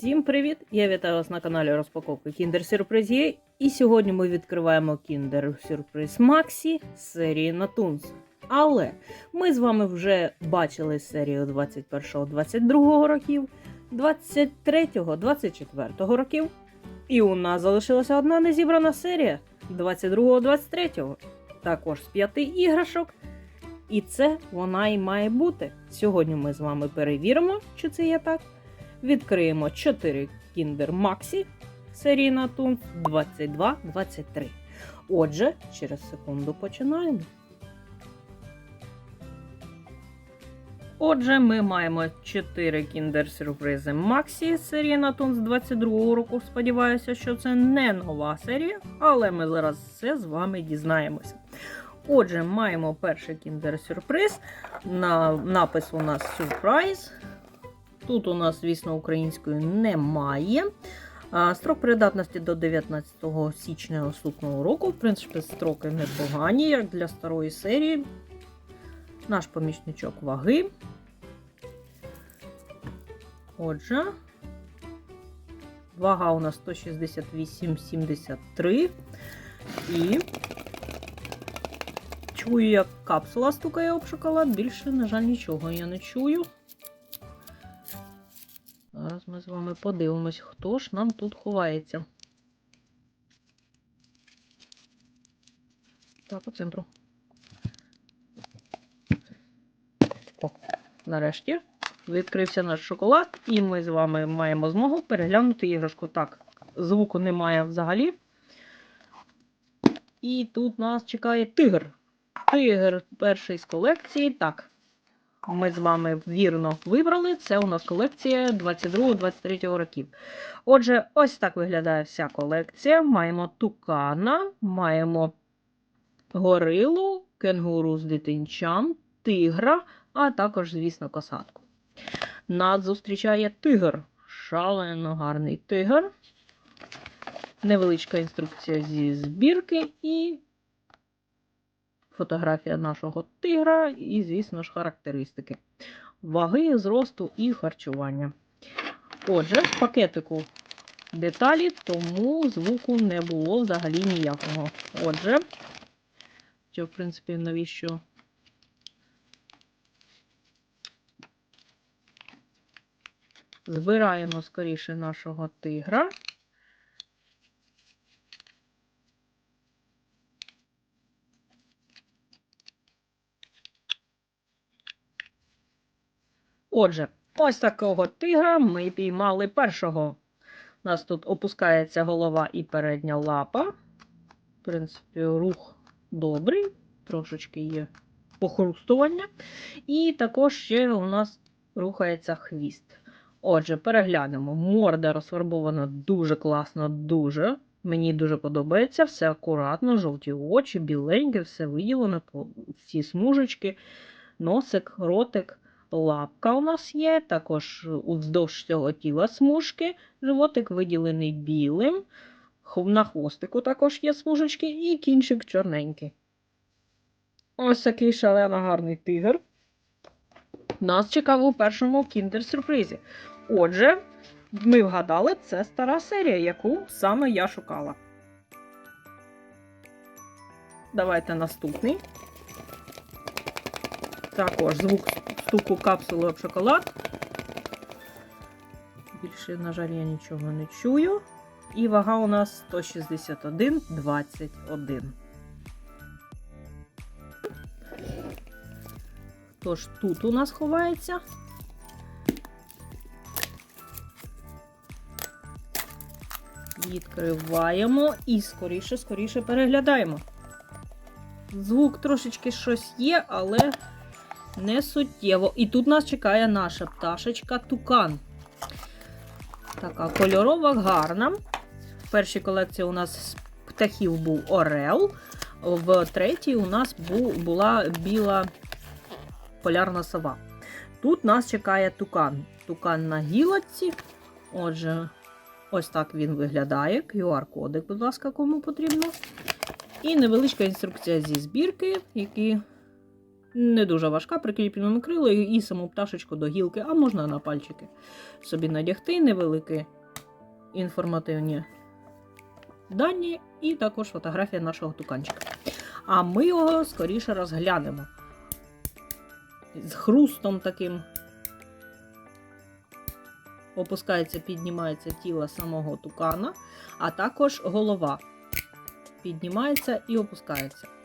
Всім привіт! Я вітаю вас на каналі розпаковки Kinder Surprise. І сьогодні ми відкриваємо Kinder Surprise Maxi з серії Natuns. Але ми з вами вже бачили серію 21-22 років, 23-24 років. І у нас залишилася одна незібрана серія 22-23. Також з п'яти іграшок. І це вона і має бути. Сьогодні ми з вами перевіримо, чи це є так. Відкриємо 4 Kinder Maxi серії Натун 22-23. Отже, через секунду починаємо. Отже, ми маємо 4 Kinder сюрпризи Maxi серії Натун з 22 року. Сподіваюся, що це не нова серія, але ми зараз все з вами дізнаємося. Отже, маємо перший Kinder сюрприз. На напис у нас Surprise. Тут у нас, звісно, української немає. Строк придатності до 19 січня наступного року. В принципі, строки непогані, як для старої серії. Наш помічничок ваги. Отже, вага у нас 168,73. І чую, як капсула стукає об шоколад. Більше, на жаль, нічого я не чую. Зараз ми з вами подивимось, хто ж нам тут ховається. Так, по центру. О, нарешті відкрився наш шоколад, і ми з вами маємо змогу переглянути іграшку. Так, звуку немає взагалі. І тут нас чекає тигр. Тигр перший з колекції. Так, ми з вами вірно вибрали. Це у нас колекція 22-23 років. Отже, ось так виглядає вся колекція. Маємо тукана, маємо горилу, кенгуру з дитинчам, тигра, а також, звісно, косатку. Нас зустрічає тигр. Шалено гарний тигр. Невеличка інструкція зі збірки і фотографія нашого тигра, і, звісно ж, характеристики ваги, зросту і харчування. Отже, в пакетику деталі, тому звуку не було взагалі ніякого. Отже, що, в принципі, навіщо? Збираємо скоріше нашого тигра. Отже, ось такого тигра ми піймали першого. У нас тут опускається голова і передня лапа. В принципі, рух добрий, трошечки є похрустування. І також ще у нас рухається хвіст. Отже, переглянемо. Морда розфарбована дуже класно, дуже. Мені дуже подобається, все акуратно, жовті очі, біленьке, все виділено, всі смужечки, носик, ротик. Лапка у нас є, також уздовж цього тіла смужки, животик виділений білим, на хвостику також є смужечки і кінчик чорненький. Ось такий шалено гарний тигр. Нас чекав у першому кіндер-сюрпризі. Отже, ми вгадали, це стара серія, яку саме я шукала. Давайте наступний. Також звук стуку капсули об шоколад. Більше, на жаль, я нічого не чую. І вага у нас 161,21. Тож тут у нас ховається. Відкриваємо і скоріше, скоріше переглядаємо. Звук трошечки щось є, але не суттєво. І тут нас чекає наша пташечка Тукан. Така кольорова, гарна. В першій колекції у нас з птахів був Орел. В третій у нас була біла полярна сова. Тут нас чекає тукан. Тукан на гілоці. Отже, ось так він виглядає. QR-кодик, будь ласка, кому потрібно. І невеличка інструкція зі збірки, які Не дуже важка, прикріпленими крилою і саму пташечку до гілки, а можна на пальчики собі надягти невеликі інформативні дані, і також фотографія нашого туканчика. А ми його скоріше розглянемо. З хрустом таким опускається, піднімається тіло самого тукана, а також голова піднімається і опускається.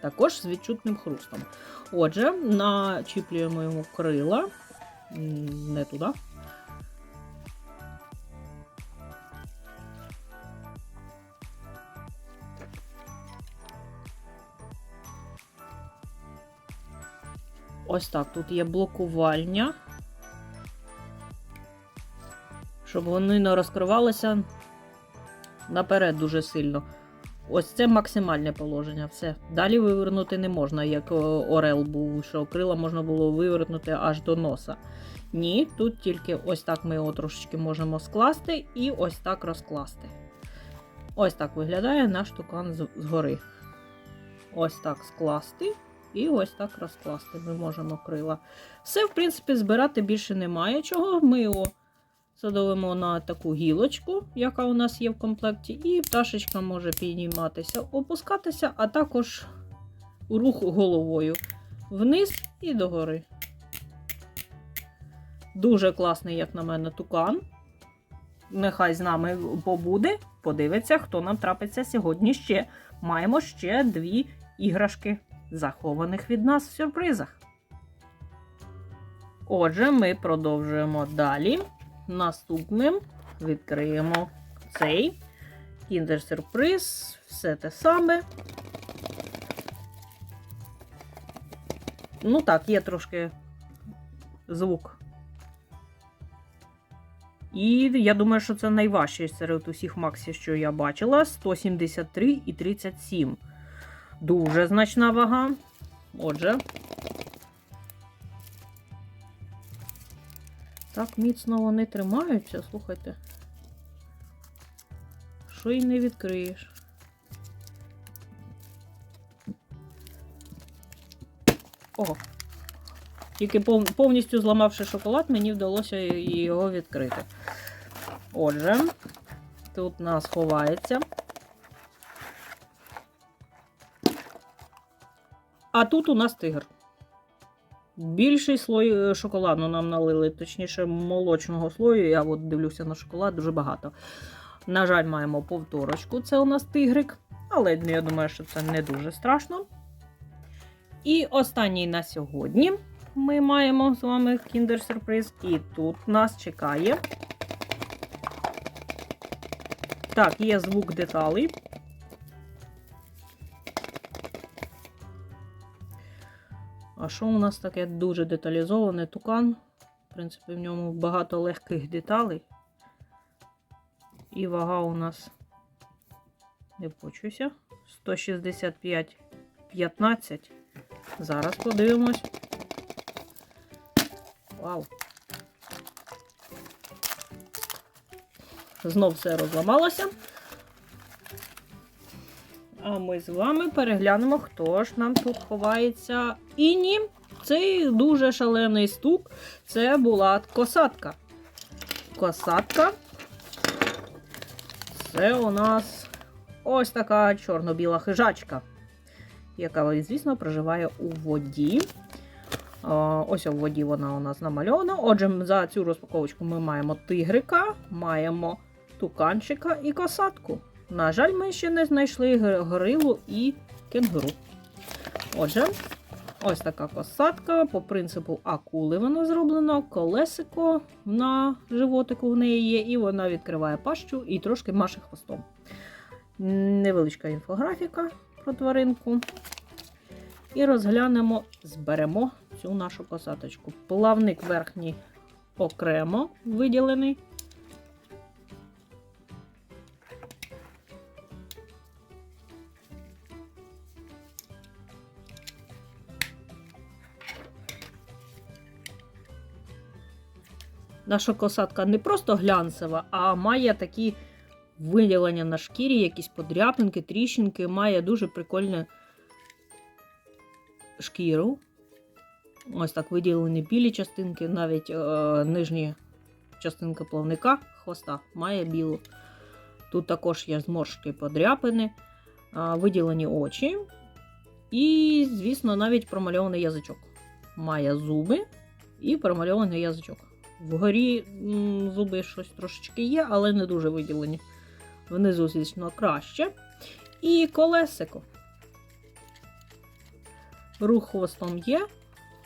Також з відчутним хрустом. Отже, начіплюємо йому крила. Не туди. Ось так. Тут є блокування. Щоб вони не розкривалися наперед дуже сильно. Ось це максимальне положення. Все. Далі вивернути не можна, як Орел був, що крила можна було вивернути аж до носа. Ні, тут тільки ось так ми його трошечки можемо скласти і ось так розкласти. Ось так виглядає наш тукан згори. Ось так скласти і ось так розкласти. Ми можемо крила. Все, в принципі, збирати більше немає чого. Ми його садовимо на таку гілочку, яка у нас є в комплекті, і пташечка може підніматися, опускатися, а також рух головою вниз і догори. Дуже класний, як на мене, тукан. Нехай з нами побуде, подивиться, хто нам трапиться сьогодні ще. Маємо ще дві іграшки, захованих від нас в сюрпризах. Отже, ми продовжуємо далі. Наступним відкриємо цей Kinder сюрприз, все те саме. Ну так, є трошки звук. І я думаю, що це найважчий серед усіх максів, що я бачила. 173 і 37. Дуже значна вага. Отже. Так міцно вони тримаються, слухайте. Що й не відкриєш. Ого. Тільки повністю зламавши шоколад, мені вдалося його відкрити. Отже, тут нас ховається. А тут у нас тигр. Більший слой е, шоколаду нам налили, точніше, молочного слою. Я от дивлюся на шоколад дуже багато. На жаль, маємо повторочку. Це у нас тигрик. Але я думаю, що це не дуже страшно. І останній на сьогодні ми маємо з вами Surprise. І тут нас чекає. Так, є звук деталей. А що у нас таке дуже деталізоване тукан? В принципі, в ньому багато легких деталей. І вага у нас, не почуся, 165,15. Зараз подивимось. Вау. Знов все розламалося. А ми з вами переглянемо, хто ж нам тут ховається. І ні, цей дуже шалений стук. Це була косатка. Косатка. Це у нас ось така чорно-біла хижачка, яка, звісно, проживає у воді. Ось у воді вона у нас намальована. Отже, за цю розпаковочку ми маємо тигрика, маємо туканчика і косатку. На жаль, ми ще не знайшли горилу і кенгуру. Отже, ось така косатка. По принципу акули вона зроблена, колесико на животику в неї є, і вона відкриває пащу і трошки маше хвостом. Невеличка інфографіка про тваринку. І розглянемо, зберемо цю нашу косаточку. Плавник верхній окремо виділений. Наша косатка не просто глянцева, а має такі виділення на шкірі, якісь подряпинки, тріщинки, має дуже прикольне шкіру. Ось так виділені білі частинки, навіть е, нижні частинки плавника хвоста має білу. Тут також є зморшки подряпини, е, виділені очі. І, звісно, навіть промальований язичок. Має зуби і промальований язичок. Вгорі зуби щось трошечки є, але не дуже виділені. Внизу, звісно, краще. І колесико. Рух хвостом є,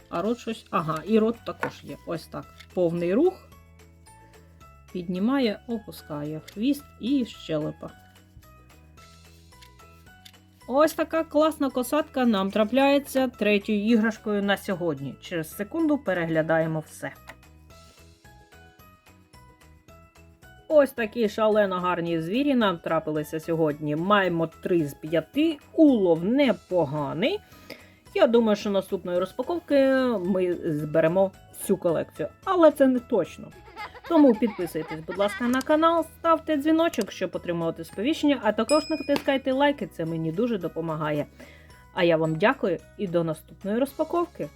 а рот щось. Ага, і рот також є. Ось так. Повний рух. Піднімає, опускає хвіст і щелепа. Ось така класна косатка нам трапляється третьою іграшкою на сьогодні. Через секунду переглядаємо все. Ось такі шалено гарні звірі нам трапилися сьогодні. Маємо 3 з 5, улов непоганий. Я думаю, що наступної розпаковки ми зберемо всю колекцію, але це не точно. Тому підписуйтесь, будь ласка, на канал, ставте дзвіночок, щоб отримувати сповіщення, а також натискайте лайки, це мені дуже допомагає. А я вам дякую і до наступної розпаковки.